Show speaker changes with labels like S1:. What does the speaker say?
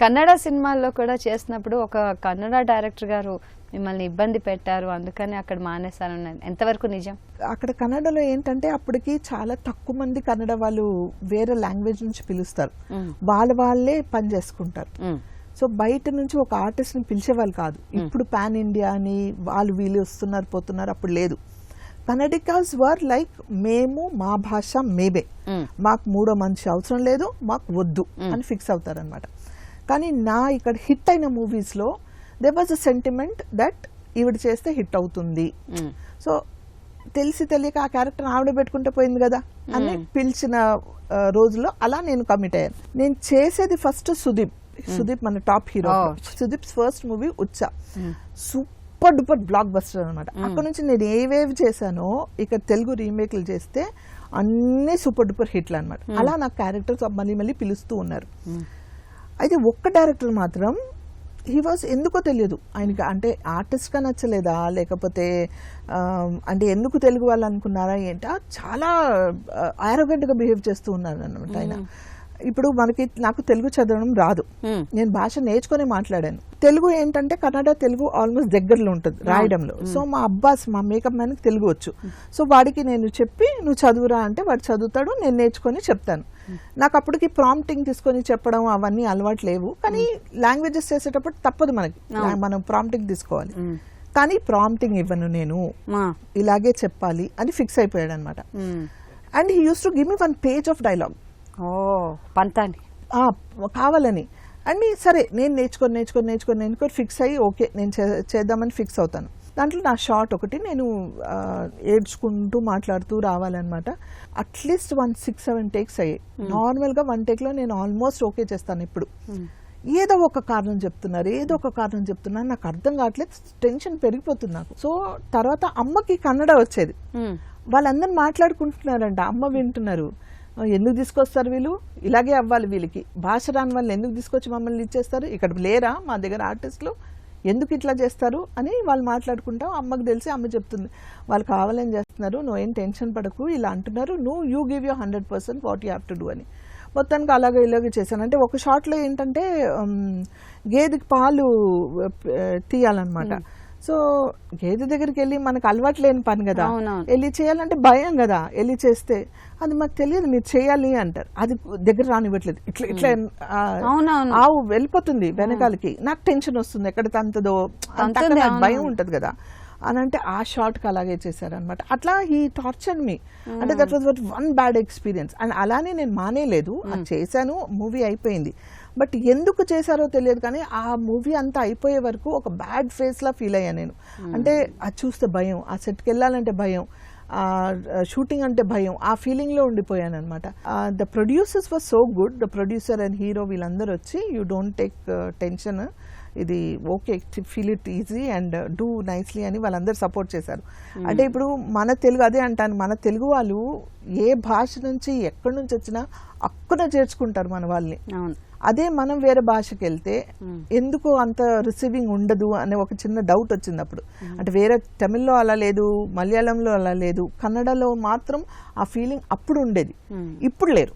S1: కన్నడ సినిమాల్లో కూడా చేసినప్పుడు ఒక కన్నడ డైరెక్టర్ గారు మిమ్మల్ని ఇబ్బంది పెట్టారు అందుకని అక్కడ మానేశారు అన్నది. ఎంతవరకు నిజం?
S2: అక్కడ కన్నడలో ఏంటంటే అప్పటికి చాలా తక్కువ మంది కన్నడ వాళ్ళు వేరే లాంగ్వేజ్ నుంచి పిలుస్తారు. వాళ్ళ వాళ్ళే పని చేసుకుంటారు. సో బయట నుంచి ఒక ఆర్టిస్ట్ని పిలిచేవాళ్ళు కాదు. ఇప్పుడు పాన్ ఇండియా అని వాళ్ళు వీళ్ళు వస్తున్నారు పోతున్నారు అప్పుడు లేదు. కన్నడికాస్ వర్ లైక్ మేము మా భాష మ్మ్. మాకు మూడో మనిషి అవసరం లేదు మాకు వద్దు అని ఫిక్స్ అవుతారనమాట కానీ నా ఇక్కడ హిట్ అయిన మూవీస్లో they was a sentiment that ఈవిడ చేస్తే హిట్ అవుతుంది. సో తెలిసి తెలియక ఆ క్యారెక్టర్ ఆవిడ పెట్టుకుంటే పోయింది కదా అని పిలిచిన ఆ, రోజుల్లో అలా నేను కమిట్ అయ్యాను. నేను చేసేది ఫస్ట్ సుదీప్. సుదీప్ మన top hero
S1: Oh.
S2: Sudeep first movie Huchcha. Super duper blockbuster అనమాట అక్కడ నుంచి నేను ఏవేవి చేశానో ఇక తెలుగు రీమేక్లు చేస్తే అన్నీ సూపర్ డూపర్ హిట్లు అనమాట అలా నా క్యారెక్టర్స్ మళ్ళీ మళ్ళీ పిలుస్తూ ఉన్నారు. అయితే ఒక్క డైరెక్టర్ మాత్రం హీ వాజ్ ఎందుకో తెలియదు. ఆయనకి అంటే ఆర్టిస్ట్గా నచ్చలేదా? లేకపోతే అంటే ఎందుకు తెలుగు వాళ్ళు అనుకున్నారా ఏంటి? చాలా ఆరోగ్యంగా బిహేవ్ చేస్తూ ఉన్నారు అనమాట ఆయన ఇప్పుడు మనకి నాకు తెలుగు చదవడం రాదు. నేను భాష నేర్చుకుని మాట్లాడాను. తెలుగు ఏంటంటే కన్నడ తెలుగు ఆల్మోస్ట్ దగ్గరలో ఉంటుంది రాయడంలో. సో మా అబ్బాస్ మా మేకప్ మ్యాన్కి తెలుగు వచ్చు. సో వాడికి నేను చెప్పి నువ్వు చదువురా అంటే వాడు చదువుతాడు నేను నేర్చుకొని చెప్తాను. నాకు అప్పటికి ప్రాంప్టింగ్ తీసుకొని చెప్పడం అవన్నీ అలవాటు లేవు. కానీ లాంగ్వేజెస్ చేసేటప్పుడు తప్పదు మనకి. మనం ప్రాంప్టింగ్ తీసుకోవాలి. కానీ ప్రాంప్టింగ్ ఇవ్వను నేను. ఇలాగే చెప్పాలి అని ఫిక్స్ అయిపోయాడు అనమాట. And he used to give me one page of dialogue
S1: ఓ పంతాని.
S2: ఆ, కావాలని. అని సరే నేను నేర్చుకొని నేర్చుకొని నేర్చుకొని నేర్చుకొని ఫిక్స్ అయ్యి ఓకే నేను చేద్దామని ఫిక్స్ అవుతాను. దాంట్లో నా షార్ట్ ఒకటి నేను ఏడ్చుకుంటూ మాట్లాడుతూ రావాలన్నమాట. At least one six seven takes అయ్యాయి. నార్మల్గా వన్ టేక్లో నేను ఆల్మోస్ట్ ఓకే చేస్తాను ఇప్పుడు. ఏదో ఒక కారణం చెప్తున్నారు ఏదో ఒక కారణం చెప్తున్నారు. నాకు అర్థం కావట్లేదు టెన్షన్ పెరిగిపోతుంది నాకు. సో తర్వాత అమ్మకి కన్నడ వచ్చేది.
S1: మ్మ్.
S2: వాళ్ళందరూ మాట్లాడుకుంటున్నారంట అమ్మ వింటున్నారు. ఎందుకు తీసుకొస్తారు వీళ్ళు? ఇలాగే అవ్వాలి వీళ్ళకి. భాష రాని వాళ్ళు ఎందుకు తీసుకొచ్చి మమ్మల్ని ఇచ్చేస్తారు? ఇక్కడ లేరా మా దగ్గర ఆర్టిస్టులు? ఎందుకు ఇట్లా చేస్తారు అని వాళ్ళు మాట్లాడుకుంటాం అమ్మకు తెలిసి అమ్మ చెప్తుంది. వాళ్ళు కావాలని చేస్తున్నారు నువ్వేం టెన్షన్ పడకు ఇలా అంటున్నారు నువ్వు you give you hundred percent what you have to do అని. మొత్తానికి అలాగే ఇలాగే చేశాను. అంటే ఒక షాట్లో ఏంటంటే గేదెకి పాలు తీయాలన్నమాట. Hmm. సో గేదె దగ్గరికి వెళ్ళి మనకు అలవాటు లేని పని కదా. వెళ్ళి చేయాలంటే భయం కదా. వెళ్ళి చేస్తే అది మాకు తెలియదు మీరు చేయాలి అంటారు. అది దగ్గర రానివ్వట్లేదు. ఇట్లా ఇట్లా. ఆవు వెళ్ళిపోతుంది వెనకాలకి. నాకు టెన్షన్ వస్తుంది. ఎక్కడ తంతదో. భయం ఉంటది కదా. అని అంటే ఆ షార్ట్కి అలాగే చేశారనమాట అట్లా ఈ టార్చర్ మీ అంటే that was what one bad experience and అలానే నేను మానేలేదు. అది చేశాను మూవీ అయిపోయింది. బట్ ఎందుకు చేశారో తెలియదు కానీ ఆ మూవీ అంతా అయిపోయే వరకు ఒక బ్యాడ్ ఫేస్ లా ఫీల్ అయ్యా నేను. అంటే అది చూస్తే భయం ఆ సెట్కి వెళ్ళాలంటే భయం షూటింగ్ అంటే భయం ఆ ఫీలింగ్లో ఉండిపోయాను అనమాట the producers was so good the producer and hero వీళ్ళందరూ వచ్చి యూ డోంట్ టేక్ టెన్షన్ ఇది okay feel it easy and do nicely అని వాళ్ళందరూ సపోర్ట్ చేశారు. అంటే ఇప్పుడు మన తెలుగు అదే అంటాను మన తెలుగు వాళ్ళు ఏ భాష నుంచి ఎక్కడి నుంచి వచ్చినా అక్కున చేర్చుకుంటారు మన వాళ్ళని. అదే మనం వేరే భాషకి వెళ్తే ఎందుకు అంత రిసీవింగ్ ఉండదు అనే ఒక చిన్న డౌట్ వచ్చింది అప్పుడు. అంటే వేరే తమిళ్ళో అలా లేదు మలయాళంలో అలా లేదు కన్నడలో మాత్రం ఆ ఫీలింగ్ అప్పుడు ఉండేది. ఇప్పుడు లేరు.